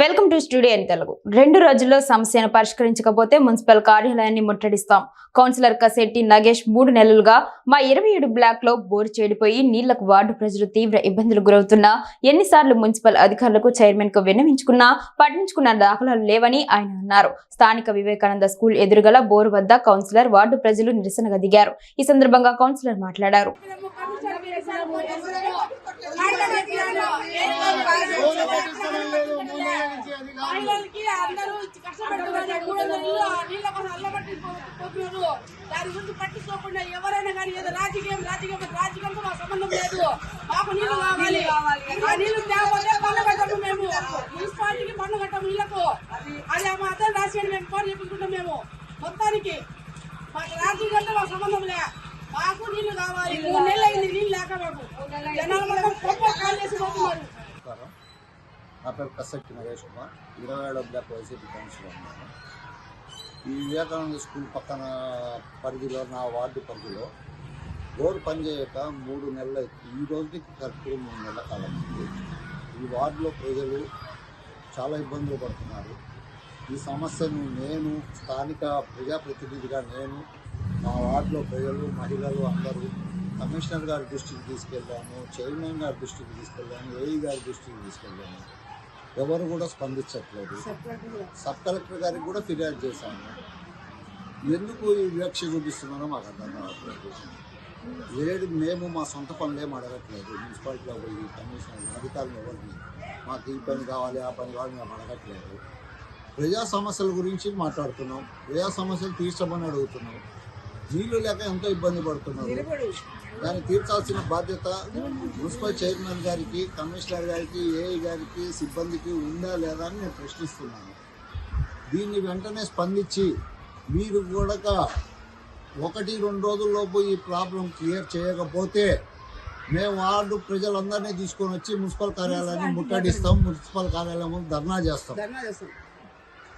Welcome to studio in Telugu. రెండు రోజుల్లో సమస్యను పరిష్కరించకపోతే మున్సిపల్ కార్యాలయాన్ని ముట్టడిస్తాం. కౌన్సిలర్ కసెట్టి నగేష్ మూడు నెలలుగా మా ఇరవై ఏడు బ్లాక్లో బోరు చెడిపోయి నీళ్ళకు వార్డు ప్రజలు తీవ్ర ఇబ్బందులు గురవుతున్నా ఎన్నిసార్లు మున్సిపల్ అధికారులకు చైర్మన్కు విన్నవించుకున్నా పట్టించుకున్న దాఖలాలు లేవని ఆయన అన్నారు. స్థానిక వివేకానంద స్కూల్ ఎదురుగల బోరు వద్ద కౌన్సిలర్ వార్డు ప్రజలు నిరసనగా దిగారు. ఈ సందర్భంగా కౌన్సిలర్ మాట్లాడారు. మహిళలకి అందరూ కష్టపడుతున్నారు మూడు వందల నీళ్ళ కోసం అల్లబట్టి దాని గురించి పట్టించుకోకుండా ఎవరైనా కానీ ఏదో రాజకీయం రాజకీయం రాజకీయంతో మా సంబంధం లేదు. మాకు నీళ్ళు కావాలి. ఆ నీళ్ళు తేకపోతే పన్ను కట్టము మేము. మున్సిపాలిటీకి పన్ను కట్టము నీళ్ళకు అది మా అతను రాసేయండి మేము. ఫోన్ చెప్పుకుంటాం మేము. మొత్తానికి మాకు రాజకీయంతో మా సంబంధం లే. మాకు నీళ్ళు కావాలి. మూడు నెలలు అయింది నీళ్ళు లేక మాకు. జనాలు మొత్తం గొప్ప కాల్ చేసి పోతున్నారు. నా పేరు కసెట్టి నరేష్ కుమార్. ఇరవై ఏడో బ్లాక్ వైసీపీ కౌన్సిలర్ ఉన్నాను. ఈ వివేకానంద స్కూల్ పక్కన పరిధిలో నా వార్డు పరిధిలో రోడ్డు పనిచేయక మూడు నెలలు ఈ రోజుకి కరెక్ట్గా మూడు నెలల కాలం ఉంది. ఈ వార్డులో ప్రజలు చాలా ఇబ్బందులు పడుతున్నారు. ఈ సమస్యను నేను స్థానిక ప్రజాప్రతినిధిగా నేను మా వార్డులో ప్రజలు మహిళలు అందరూ కమిషనర్ గారి దృష్టికి తీసుకెళ్ళాను చైర్మన్ గారి దృష్టికి తీసుకెళ్ళాను ఏఈ గారి దృష్టికి తీసుకెళ్ళాను ఎవరు కూడా స్పందించట్లేదు. సబ్ కలెక్టర్ గారికి కూడా ఫిర్యాదు చేశాను ఎందుకు ఈ వివక్ష చూపిస్తున్నారో మాకు అర్థం కావట్లేదు. లేదు మేము మా సొంత పనులు ఏం అడగట్లేదు. మున్సిపాలిటీలో పోయి కమిషనర్ అధికారులు ఎవరిని మాకు ఈ పని కావాలి ఆ పని కావాలి మేము అడగట్లేదు. ప్రజా సమస్యల గురించి మాట్లాడుతున్నాం. ప్రజా సమస్యలు తీర్చమని అడుగుతున్నాం. నీళ్ళు లేక ఎంతో ఇబ్బంది పడుతున్నారు. దాన్ని తీర్చాల్సిన బాధ్యత మున్సిపల్ చైర్మన్ గారికి కమిషనర్ గారికి ఏఐ గారికి సిబ్బందికి ఉందా లేదా అని నేను ప్రశ్నిస్తున్నాను. దీన్ని వెంటనే స్పందించి మీరు కూడా ఒకటి రెండు రోజుల్లోపు ఈ ప్రాబ్లం క్లియర్ చేయకపోతే మేము వార్డు ప్రజలందరినీ తీసుకొని వచ్చి మున్సిపల్ కార్యాలయాన్ని ముట్టడిస్తాం మున్సిపల్ కార్యాలయం ముందు ధర్నా చేస్తాం. ధర్నా చేస్తాం.